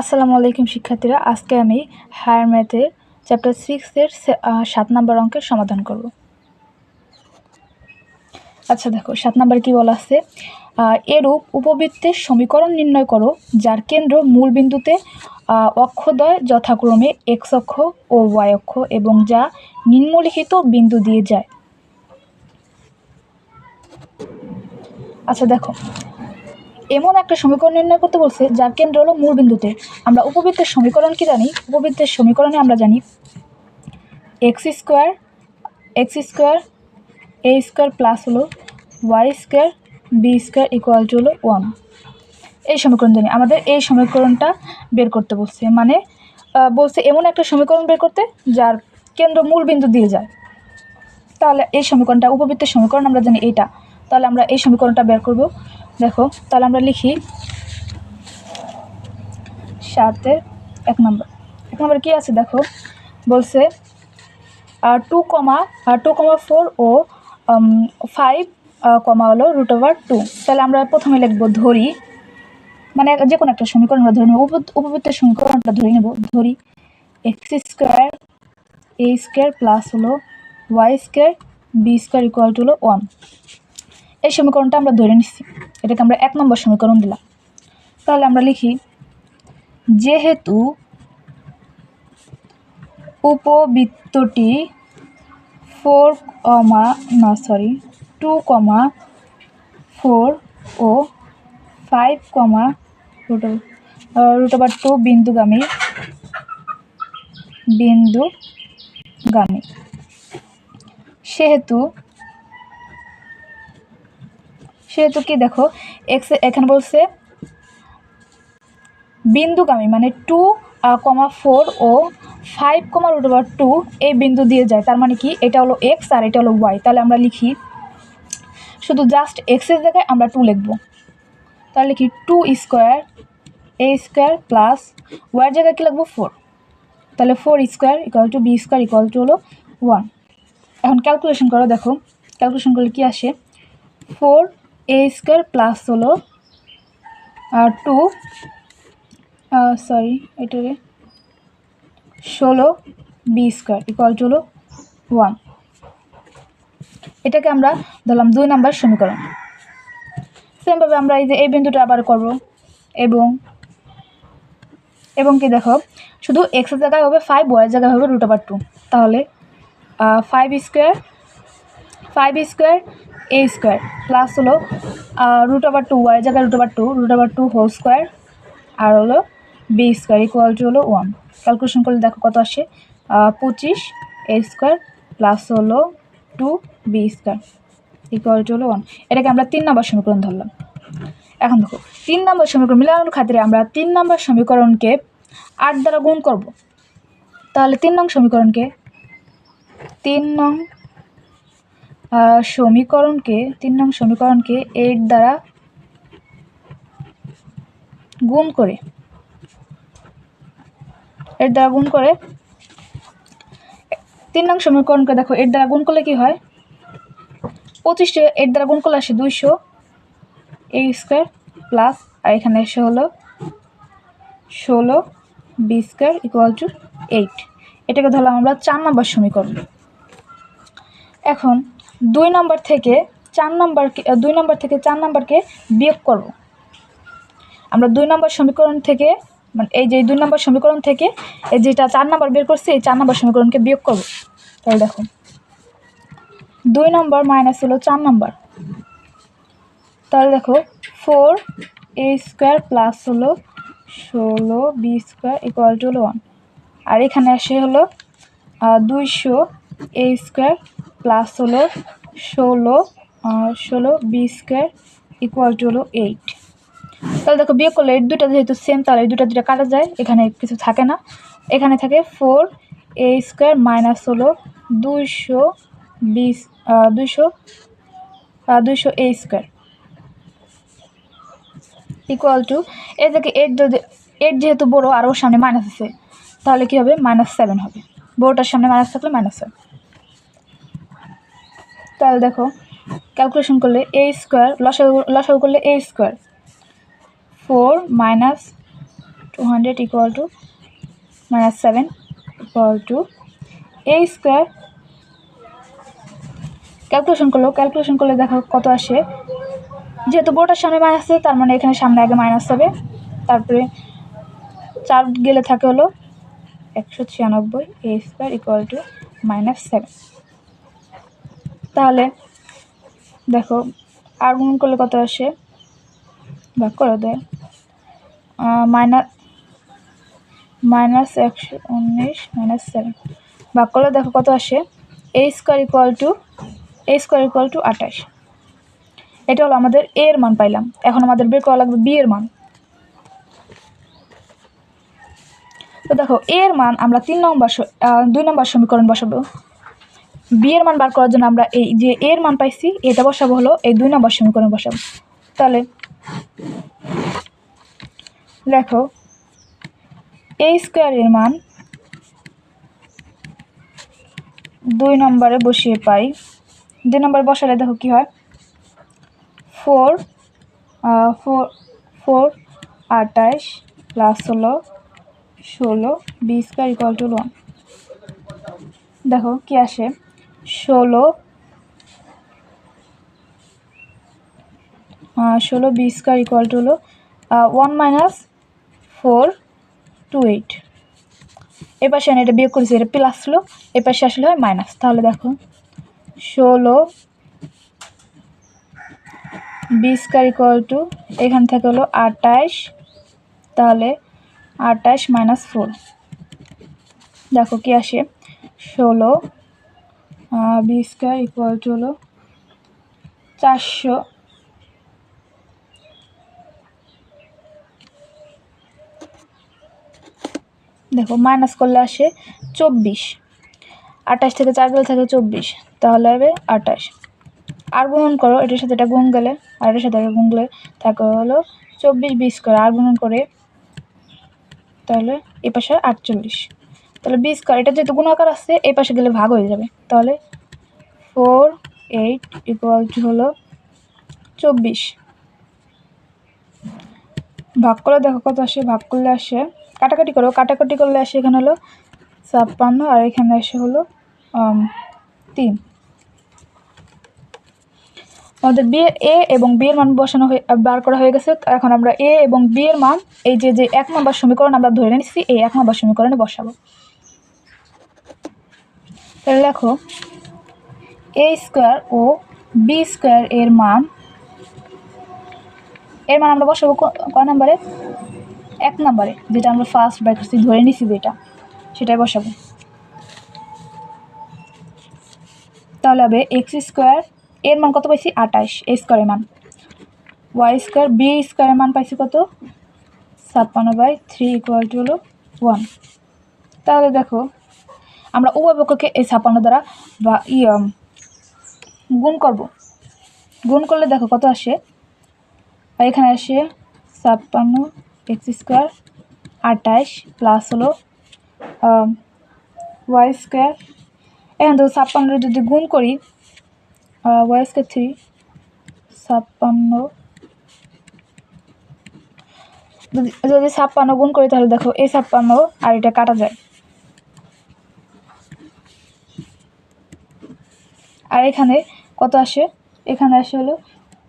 আসসালামু আলাইকুম, শিক্ষার্থীরা। আজকে আমি হায়ার ম্যাথের চ্যাপ্টার সিক্সের সাত নম্বর অঙ্কের সমাধান করব। আচ্ছা দেখো, সাত নম্বর কি বলা আছে? এরূপ উপবৃত্তের সমীকরণ নির্ণয় করো, যার কেন্দ্র মূল বিন্দুতে অক্ষদ্বয় যথাক্রমে এক্স অক্ষ ও ওয়াই অক্ষ এবং যা নিম্নলিখিত বিন্দু দিয়ে যায়। আচ্ছা দেখো এমন একটা সমীকরণ নির্ণয় করতে বলছে যার কেন্দ্র হলো মূল বিন্দুতে। আমরা উপবৃত্তের সমীকরণ কি জানি? উপবৃত্তের সমীকরণে আমরা জানি x square x square a square plus হলো y square b square equal to হলো ওয়ান এই সমীকরণ জানি। আমাদের এই সমীকরণটা বের করতে বলছে। মানে বলছে এমন একটা সমীকরণ বের করতে যার কেন্দ্র মূল বিন্দু দিয়ে যায়। তাহলে এই সমীকরণটা, উপবৃত্তের সমীকরণ আমরা জানি এইটা। তাহলে আমরা এই সমীকরণটা বের করব। দেখো, তাহলে আমরা লিখি সাতের এক নম্বর। এক নম্বর কী আছে দেখো? বলছে two comma two comma four ও ফাইভ কমা হলো রুট ওভার টু তাহলে আমরা প্রথমে লিখব ধরি। মানে যে কোনো একটা সমীকরণ আমরা ধরে নেব। উপ- উপবৃত্তের সমীকরণটা ধরে নেব। ধরি x square a square plus হলো y square b square equal to হলো ওয়ান এই সমীকরণটা আমরা ধরে নিচ্ছি এটাকে আমরা এক নম্বর সমীকরণ দিলাম। তাহলে আমরা লিখি, যেহেতু উপবৃত্তটি ফোর কমা না সরি টু কমা ফোর ও five comma root root over two বিন্দুগামী বিন্দুগামী। সেহেতু সেহেতু কি দেখো এক্স এখানে বলছে, বিন্দুগামী মানে টু কমা ফোর ও five comma root over two এই বিন্দু দিয়ে যায়। তার মানে কি? এটা হলো এক্স আর এটা হলো ওয়াই তাহলে আমরা লিখি, শুধু জাস্ট এক্সের জায়গায় আমরা টু লিখব। তাহলে কি two square a square plus ওয়াইয়ের জায়গায় কি লিখব? ফোর তাহলে four square equal to b square equal to হলো ওয়ান এখন ক্যালকুলেশন করো, দেখো। ক্যালকুলেশন করলে কি আসে? ফোর এ স্কোয়ার প্লাস হলো টু সরি এটারে ষোলো বি স্কোয়ার ইকুয়াল টু হলো ওয়ান এটাকে আমরা ধরলাম দুই নাম্বার সমীকরণ। সেমভাবে আমরা এই যে এই বিন্দুটা আবার করব, এবং এবং কি দেখো, শুধু এক্সের জায়গায় হবে ফাইভ ওয়াইয়ের জায়গায় হবে রুট ওভার টু তাহলে five square five square a square plus হলো রুট ওভার টু ওয়াই জায়গায় root over two root over two whole square আর হলো বি স্কোয়ার ইকুয়াল টু হলো ওয়ান ক্যালকুলেশন করলে দেখো কত আসে? পঁচিশ এ স্কোয়ার প্লাস হলো two b square equal to হলো ওয়ান এটাকে আমরা তিন নম্বর সমীকরণ ধরলাম। এখন দেখো, তিন নম্বর সমীকরণ মিলানোর খাতিরে আমরা তিন নম্বর সমীকরণকে আট দ্বারা গুণ করব। তাহলে তিন নং সমীকরণকে তিন নং সমীকরণকে, তিন নং সমীকরণকে এইট দ্বারা গুণ করে এর দ্বারা গুণ করে, তিন নং সমীকরণকে দেখো এর দ্বারা গুণ করলে কি হয়? পঁচিশে এর দ্বারা গুণ করলে আসে দুইশো এ স্কোয়ার প্লাস আর এখানে এসে হলো ষোলো b square equal to eight এটাকে ধরলাম আমরা চার নম্বর সমীকরণ। এখন দুই নম্বর থেকে চার নম্বরকে দুই নম্বর থেকে চার নম্বরকে বিয়োগ করব। আমরা দুই নম্বর সমীকরণ থেকে মানে এই যে দুই নম্বর সমীকরণ থেকে, এই যেটা চার নম্বর বের করছি, এই চার নম্বর সমীকরণকে বিয়োগ করব। তাহলে দেখো, দুই নম্বর মাইনাস হলো চার নম্বর। তাহলে দেখো ফোর এ স্কোয়ার প্লাস হলো ষোলো বি স্কোয়ার ইকুয়াল টু হলো ওয়ান আর এখানে আসে হলো দুইশো এ স্কোয়ার প্লাস হলো ষোলো ষোলো বি স্কোয়ার ইকুয়াল টু হলো এইট তাহলে দেখো বিয়োগ করলে এই দুটা যেহেতু সেম তাহলে এই দুটা দুটা কাটা যায়, এখানে কিছু থাকে না। এখানে থাকে ফোর এ স্কোয়ার মাইনাস হলো দুইশো বিশ দুইশো দুইশো a square equal to a থেকে এইট যদি এইট যেহেতু বড়ো, আর ওর সামনে মাইনাস আছে, তাহলে কী হবে? মাইনাস সেভেন হবে। বড়োটার সামনে মাইনাস থাকলে মাইনাস সেভেন তাহলে দেখো ক্যালকুলেশন করলে এ স্কোয়ার লসাগু লসাগু করলে a square four minus two hundred equal to minus seven equal to a square calculation করল ক্যালকুলেশন করলে দেখো কত আসে? যেহেতু বোর্ডের সামনে মাইনাস আছে, তার মানে এখানে সামনে আগে মাইনাস হবে। তারপরে চার গেলে থাকে হলো একশো ছিয়ানব্বই a square equal to minus seven তাহলে দেখো, আর গুণ করলে কত আসে? ভাগ করে দেয় মাইনাস মাইনাস একশো উনিশ, মাইনাস সেভেন। ভাগ করলে দেখো কত আসে? A square equal to, a square equal to আঠাশ। এটা হলো আমাদের এ এর মান পাইলাম। এখন আমাদের বের করা লাগবে বি এর মান। তো দেখো এর মান আমরা তিন নম্বর দুই নম্বর সমীকরণ বসাবো। বি এর মান বার করার জন্য আমরা এই যে এর মান পাইছি, এটা বসাবো হলো, এই দুই নম্বর সমীকরণ বসাবো। তাহলে দেখো এ স্কোয়ারের মান দুই নম্বরে বসিয়ে পাই। দুই নম্বরে বসালে দেখো কি হয়? ফোর ফোর ফোর আঠাশ প্লাস হলো ষোলো b square equal to one দেখো কি আসে? ষোলো ষোলো বি স্কোয়ার ইকুয়াল টু হলো one minus four two eight এ পাশে আমি এটা বিয়োগ করেছি, এটা প্লাস ছিল এ পাশে আসলে হয় মাইনাস তাহলে দেখো, ষোলো বি স্কোয়ার ইকুয়াল টু এখান থেকে হলো আটাইশ তাহলে আটাইশ মাইনাস ফোর দেখো কি আসে, ষোলো বি স্কোয়ার ইকুয়াল টু হলো চারশো। দেখো মাইনাস করলে আসে চব্বিশ। আঠাশ থেকে চার গেলে থাকে চব্বিশ, তাহলে হবে আঠাশ। আর গুণন করো, এটার সাথে এটা গুণ গেলে, আর এটার সাথে এটা গুণ গেলে থাকে হলো চব্বিশ বিশ করে আর গুণন করে তাহলে এ পাশে আটচল্লিশ। তাহলে বিশ করে এটা যেহেতু গুণাকার আসছে এই পাশে গেলে ভাগ হয়ে যাবে। তাহলে ফোর এইট ইকুয়াল টু হলো চব্বিশ। ভাগ করে দেখো কত আসে? ভাগ করলে আসে, কাটাকাটি করো, কাটাকাটি করলে আসে এখানে হলো ছাপ্পান্ন, আর এখানে আসে হলো তিন। আমাদের বি এ এবং বি এর মান বসানো হয়ে, বার করা হয়ে গেছে এখন আমরা এ এবং বি এর মান, এই যে যে এক নম্বর সমীকরণ আমরা ধরে নিচ্ছি এই এক নম্বর সমীকরণে বসাবো। তাহলে দেখো এ স্কোয়ার ও বি স্কোয়ার এর মান এর মান আমরা বসাবো ক- নম্বরে? এক নম্বরে, যেটা আমরা ফার্স্ট বাই ধরে নিছি যেটা, সেটাই বসাবো। তাহলে হবে এক্স স্কোয়ার এর মান কত পাইছি? আঠাশ এ স্কোয়ারের মান। ওয়াই স্কোয়ার বি স্কোয়ারের মান পাইছি কত? ছাপ্পান্ন বাই থ্রি ইকুয়াল টু হলো ওয়ান তাহলে দেখো আমরা উভয় পক্ষকে এই ছাপ্পান্ন দ্বারা বা ই গুণ করব। গুণ করলে দেখো কত আসে? এখানে আসে ছাপ্পান্ন এক্স স্কোয়ার আঠাশ প্লাস হলো ওয়াই স্কোয়ার। এখন তো ছাপ্পান্ন যদি গুণ করি ওয়াই স্কোয়ার থ্রি, ছাপ্পান্ন। যদি ছাপ্পান্ন গুণ করি তাহলে দেখো এই ছাপ্পান্ন আর এটা কাটা যায়। আর এখানে কত আসে? এখানে আসে হলো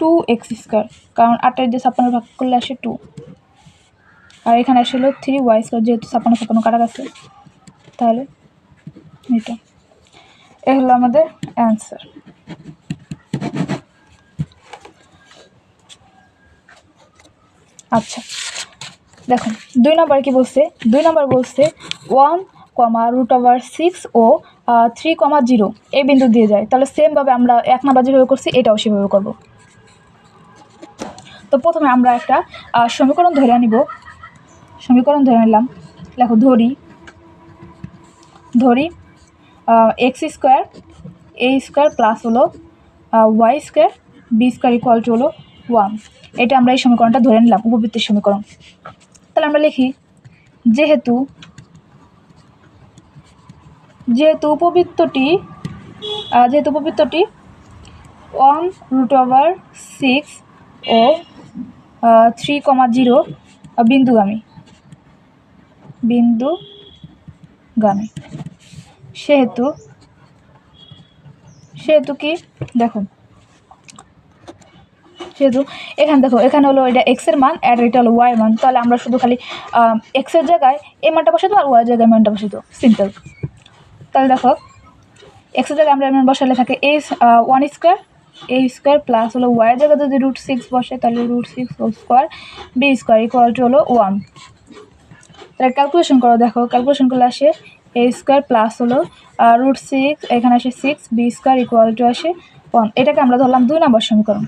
টু এক্স স্কোয়ার কারণ আটটা দিয়ে ছাপ্পান্ন ভাগ করলে আসে টু আর এখানে আসে হলো থ্রি ওয়াই স্কোয়ার যেহেতু ছাপ্পান্ন ছাপ্পান্ন কাটা গেছে তাহলে এটা। এ হলো আমাদের অ্যান্সার আচ্ছা দেখুন, দুই নম্বর কি বলছে? দুই নম্বর বলছে one comma root over six ও থ্রি কমা জিরো এই বিন্দু দিয়ে যায়। তাহলে সেমভাবে আমরা এক নাম্বার যেভাবে করছি, এটাও সেভাবে করব। তো প্রথমে আমরা একটা সমীকরণ ধরে নিব সমীকরণ ধরে নিলাম দেখো, ধরি। ধরি x square a square plus হলো y square b square equal to হলো ওয়ান এটা আমরা এই সমীকরণটা ধরে নিলাম উপবৃত্তির সমীকরণ। তাহলে আমরা লিখি, যেহেতু যেহেতু উপবৃত্তটি যেহেতু উপবৃত্তটি ওয়ান রুট ওভার সিক্স ও থ্রি কমা জিরো বিন্দুগামী। বিন্দুগামী। সেহেতু সেহেতু কি? দেখো। সেহেতু, এখানে দেখো, এখানে হলো এটা এক্সের মান আর এটা হলো ওয়াই মান। তাহলে আমরা শুধু খালি এক্সের জায়গায় এ মানটা বসাতো আর ওয়াই জায়গায় মানটা বসাতো সিম্পল তাহলে দেখো এক্সের জায়গায় আমরা এমন বসালে থাকে a one square a square plus হলো ওয়াই জায়গায় যদি রুট সিক্স বসে, তাহলে root six whole square b square equal to হলো ওয়ান তাহলে ক্যালকুলেশন করো দেখো ক্যালকুলেশন করলে আসে এ স্কোয়ার প্লাস হলো রুট সিক্স এখানে আসে six b square equal to আসে ওয়ান এটাকে আমরা ধরলাম দুই নম্বর সমীকরণ।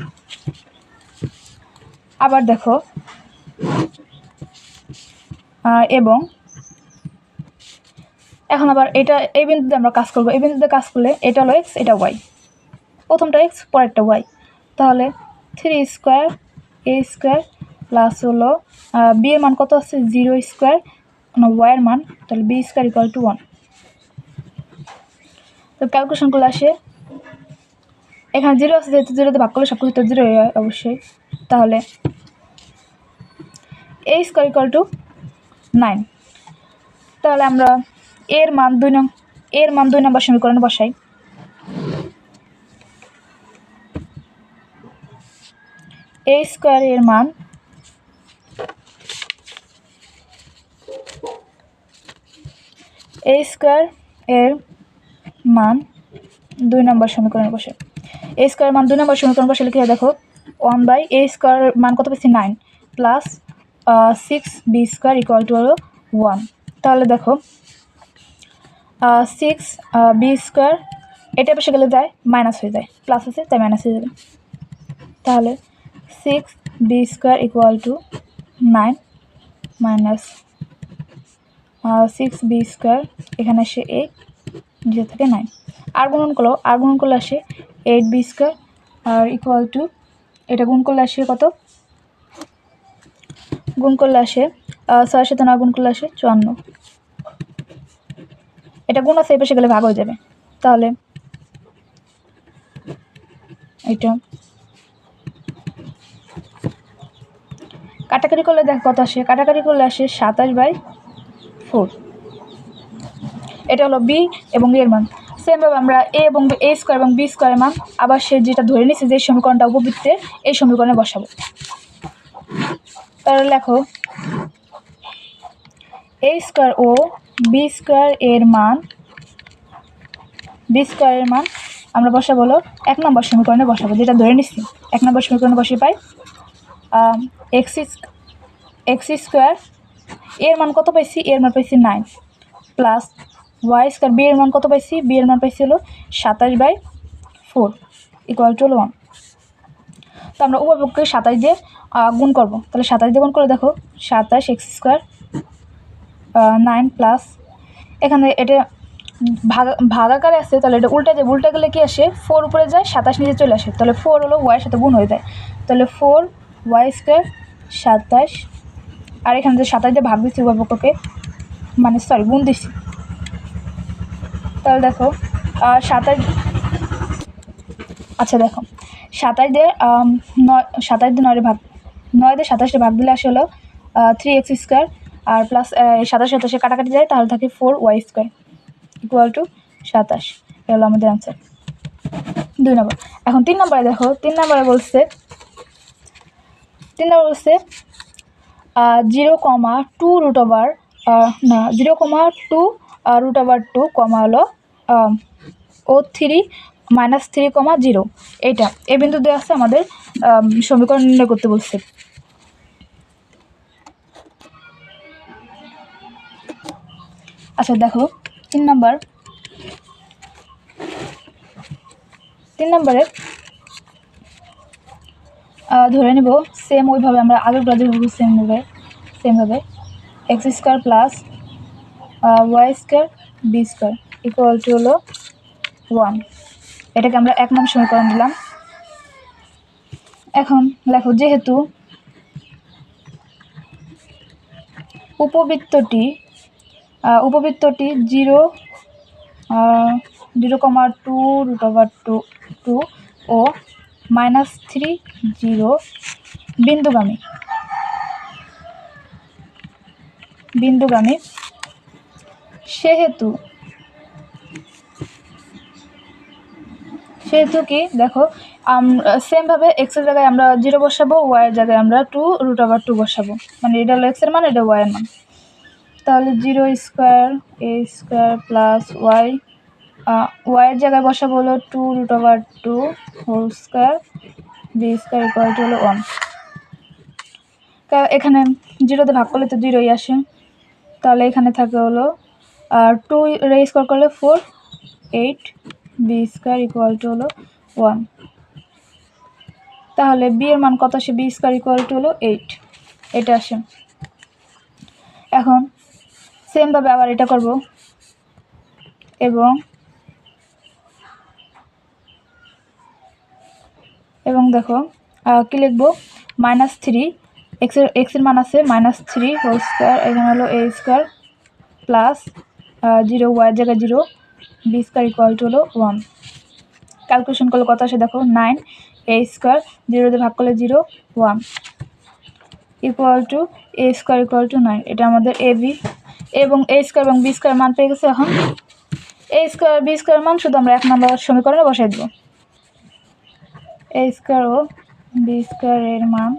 আবার দেখো এবং এখন আবার এটা, এই বিন্দুতে আমরা কাজ করব। এই বিন্দুতে কাজ করলে এটা হলো এক্স এটা ওয়াই প্রথমটা এক্স পরেরটা ওয়াই তাহলে three square a square plus হলো বি এর মান কত আছে? জিরো স্কোয়ার ওয়াইয়ের মান, তাহলে b square equal to one তো ক্যালকুলেশন করলে আসে। এখানে জিরো আছে, যেহেতু জিরোতে ভাগ করলে সব কিছু তো জিরো অবশ্যই। তাহলে a square equal to nine তাহলে আমরা এর মান দুই নং, এর মান দুই নম্বর সমীকরণে বসাই। এ স্কোয়ার এর মান এ স্কোয়ার এর মান দুই নম্বর সমীকরণে বসে। এ স্কোয়ার মান দুই নম্বর সমীকরণ বসে লিখে দেখো, ওয়ান বাই এ স্কোয়ার মান কত পেয়েছি nine, plus six b square equal to হলো ওয়ান তাহলে দেখো সিক্স বি স্কোয়ার এটা বসে গেলে যায় মাইনাস হয়ে যায় প্লাস আছে, তাই মাইনাস হয়ে যাবে। তাহলে six b square equal to nine minus six b square এখানে আসে এইট নিচে থাকে নাইন আর গুণন করল আর গুণন করলে আসে এইট বি স্কোয়ার আর ইকুয়াল টু এটা গুণ করলে আসে কত? গুণ করলে আসে ছয়ের সাথে নয় গুণ করলে আসে চুয়ান্ন। এটা গুণ আছে, এই পাশে গেলে ভাগ হয়ে যাবে। তাহলে এটা কাটাকাটি করলে দেখ কত আসে। কাটাকাটি করলে আসে সাতাশ বাই ফোর। এটা হলো বি এবং এর মান। সেমভাবে আমরা এ এবং এ স্কোয়ার এবং বি স্কোয়ারের মান, আবার সে যেটা ধরে নিচ্ছে যে সমীকরণটা উপবৃত্তে, এই সমীকরণে বসাবো। তাহলে লেখো এ স্কোয়ার ও বি স্কোয়ার এর মান বি স্কোয়ারের মান আমরা বসা বলো এক নম্বর সমীকরণে বসাবো, যেটা ধরে নিচ্ছি। এক নম্বর সমীকরণে বসে পাই এক্স এক্স স্কোয়ার এর মান কত পাইছি? এর মান পাইছি nine plus y square b এর মান কত পাইছি? বি এর মান পাইছি হলো সাতাশ by four equal to one তো আমরা উভয়পক্ষে সাতাশ দিয়ে গুণ করব। তাহলে সাতাশ দিয়ে গুণ করে দেখো, সাতাশ এক্স স্কোয়ার নাইন প্লাস এখানে এটা ভাগা ভাগাকারে আসে তাহলে এটা উল্টা যায়, উল্টা গেলে কি আসে? ফোর উপরে যায়, সাতাশ নিচে চলে আসে। তাহলে ফোর হলো ওয়াইয়ের সাথে গুণ হয়ে যায়। তাহলে ফোর ওয়াই স্কোয়ার সাতাশ। আর এখানে যে সাতাশ দিয়ে ভাগ দিচ্ছি উভয়পক্ষকে মানে সরি গুণ দিচ্ছি। তাহলে দেখো সাতাশ আচ্ছা দেখো, সাতাশ দিয়ে নয়, সাতাশ দিয়ে নয় ভাগ, নয় দিয়ে সাতাশে ভাগ দিলে আসে হলো থ্রি এক্স স্কোয়ার আর প্লাস সাতাশ সাতাশে কাটাকাটি যায় তাহলে থাকে four y square equal to সাতাশ। এ হলো আমাদের অ্যান্সার দুই নম্বর এখন তিন নম্বরে দেখো তিন নম্বরে বলছে তিন নম্বর বলছে zero comma two root over না zero comma two root over two comma হলো ও three minus three comma zero এইটা এই বিন্দু দেওয়া আছে আমাদের আম, সমীকরণ নির্ণয় করতে বলছে। আচ্ছা দেখো, তিন নাম্বার। তিন নম্বরে ধরে নেব সেম ওইভাবে আমরা আগের যেভাবে সেমভাবে সেমভাবে x square plus y square b square equal to হলো ওয়ান এটাকে আমরা এক নং সমীকরণ দিলাম। এখন লেখো যেহেতু উপবৃত্তটি উপবৃত্তটি zero zero comma two root over two two ও মাইনাস থ্রি জিরো বিন্দুগামী। বিন্দুগামী। সেহেতু সেহেতু কি? দেখো সেমভাবে এক্সের জায়গায় আমরা জিরো বসাবো ওয়াইয়ের জায়গায় আমরা টু রুট ওভার টু বসাবো। মানে এটা হলো এক্সের মান, এটা ওয়াইয়ের মান। তাহলে zero square, a square plus y ওয়াইয়ের জায়গায় বসাবো হলো two root over two whole square, b square equal to হলো ওয়ান। এখানে জিরোতে ভাগ করলে তো জিরোই আসে। তাহলে এখানে থাকে হলো আর টু রে স্কোয়ার করলে four, eight, b square equal to হলো ওয়ান। তাহলে বি এর মান কত আসে? বি স্কোয়ার ইকুয়াল টু হলো এইট। এটা আসে। এখন সেমভাবে আবার এটা করব। এবং এবং দেখো কী লিখব? মাইনাস থ্রি এক্সের এক্সের মান আছে মাইনাস থ্রি হোল স্কোয়ার এখানে হলো এ স্কোয়ার প্লাস জিরো ওয়াইয়ের জায়গায় zero b square equal to হলো ওয়ান ক্যালকুলেশন করলে কত আসে দেখো? নাইন এ স্কোয়ার জিরো দিয়ে ভাগ করলে zero one equal to a square equal to nine এটা আমাদের এ বি এবং এ স্কোয়ার এবং বি স্কোয়ার মান পেয়ে গেছে এখন। এ স্কোয়ার বি স্কোয়ার মান শুধু আমরা এক নম্বর সমীকরণে বসাই দেবো। এ স্কোয়ার ও বি স্কোয়ার এর মান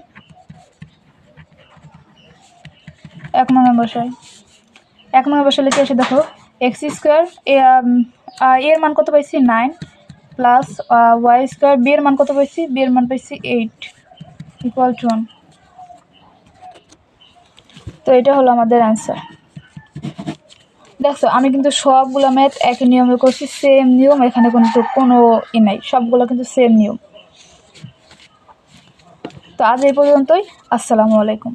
এক নম্বর বসাই। এক নম্বর বসালে কি আসে দেখো? এক্স স্কোয়ার এর মান কত পাইছি? Nine plus y square b এর মান কত পাইছি? বি এর মান পাইছি এইট ইকুয়াল টু ওয়ান তো এটা হলো আমাদের অ্যান্সার দেখছ, আমি কিন্তু সবগুলো ম্যাথ একই নিয়মে করছি সেম নিয়ম, এখানে কিন্তু কোনো ই নাই, সবগুলো কিন্তু সেম নিয়ম। তো আজ এই পর্যন্তই, আসসালামু আলাইকুম।